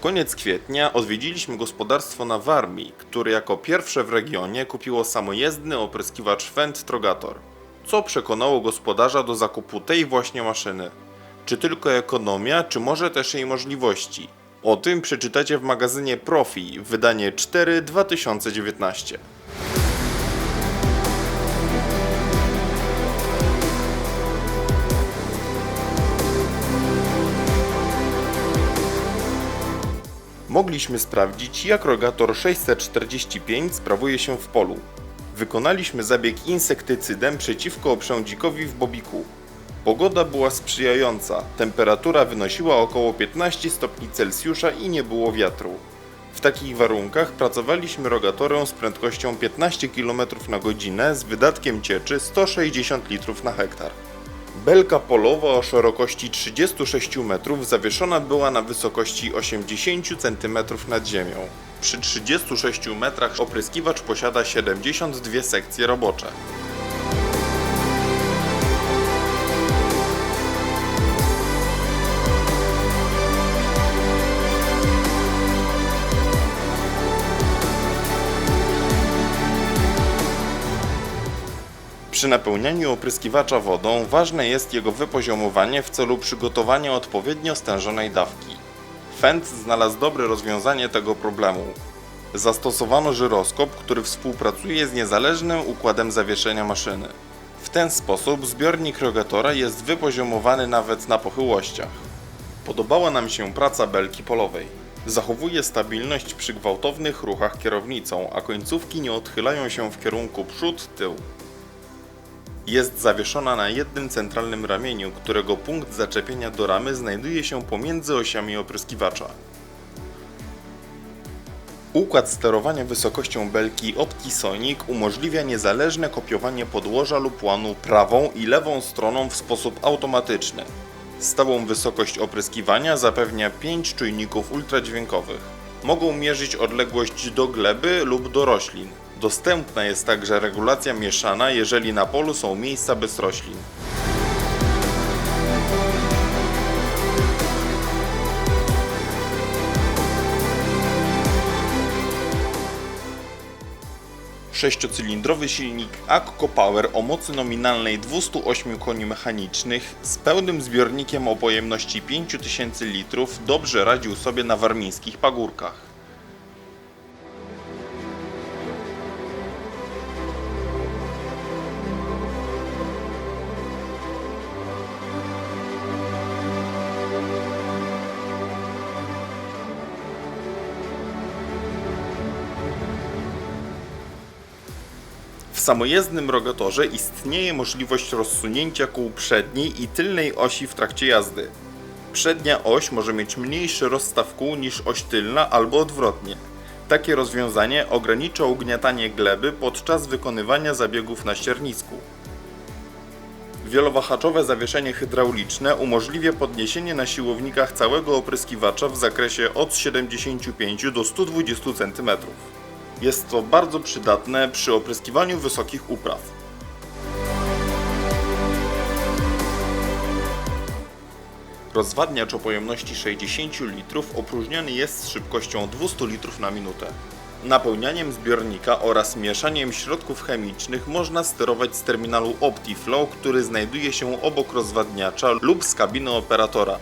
koniec kwietnia odwiedziliśmy gospodarstwo na Warmii, które jako pierwsze w regionie kupiło samojezdny opryskiwacz Fendt Trogator. Co przekonało gospodarza do zakupu tej właśnie maszyny? Czy tylko ekonomia, czy może też jej możliwości? O tym przeczytacie w magazynie Profi, wydanie 4 2019. Mogliśmy sprawdzić, jak rogator 645 sprawuje się w polu. Wykonaliśmy zabieg insektycydem przeciwko oprzędzikowi w bobiku. Pogoda była sprzyjająca, temperatura wynosiła około 15 stopni Celsjusza i nie było wiatru. W takich warunkach pracowaliśmy rogatorem z prędkością 15 km na godzinę z wydatkiem cieczy 160 litrów na hektar. Belka polowa o szerokości 36 metrów zawieszona była na wysokości 80 cm nad ziemią. Przy 36 metrach opryskiwacz posiada 72 sekcje robocze. Przy napełnianiu opryskiwacza wodą ważne jest jego wypoziomowanie w celu przygotowania odpowiednio stężonej dawki. Fendt znalazł dobre rozwiązanie tego problemu. Zastosowano żyroskop, który współpracuje z niezależnym układem zawieszenia maszyny. W ten sposób zbiornik rogatora jest wypoziomowany nawet na pochyłościach. Podobała nam się praca belki polowej. Zachowuje stabilność przy gwałtownych ruchach kierownicą, a końcówki nie odchylają się w kierunku przód-tył. Jest zawieszona na jednym centralnym ramieniu, którego punkt zaczepienia do ramy znajduje się pomiędzy osiami opryskiwacza. Układ sterowania wysokością belki OptiSonic umożliwia niezależne kopiowanie podłoża lub łanu prawą i lewą stroną w sposób automatyczny. Stałą wysokość opryskiwania zapewnia 5 czujników ultradźwiękowych. Mogą mierzyć odległość do gleby lub do roślin. Dostępna jest także regulacja mieszana, jeżeli na polu są miejsca bez roślin. Sześciocylindrowy silnik Akko Power o mocy nominalnej 208 koni mechanicznych z pełnym zbiornikiem o pojemności 5000 litrów dobrze radził sobie na warmińskich pagórkach. W samojezdnym rogatorze istnieje możliwość rozsunięcia kół przedniej i tylnej osi w trakcie jazdy. Przednia oś może mieć mniejszy rozstaw kół niż oś tylna albo odwrotnie. Takie rozwiązanie ogranicza ugniatanie gleby podczas wykonywania zabiegów na ściernisku. Wielowahaczowe zawieszenie hydrauliczne umożliwia podniesienie na siłownikach całego opryskiwacza w zakresie od 75 do 120 cm. Jest to bardzo przydatne przy opryskiwaniu wysokich upraw. Rozwadniacz o pojemności 60 litrów opróżniany jest z szybkością 200 litrów na minutę. Napełnianiem zbiornika oraz mieszaniem środków chemicznych można sterować z terminalu OptiFlow, który znajduje się obok rozwadniacza lub z kabiny operatora.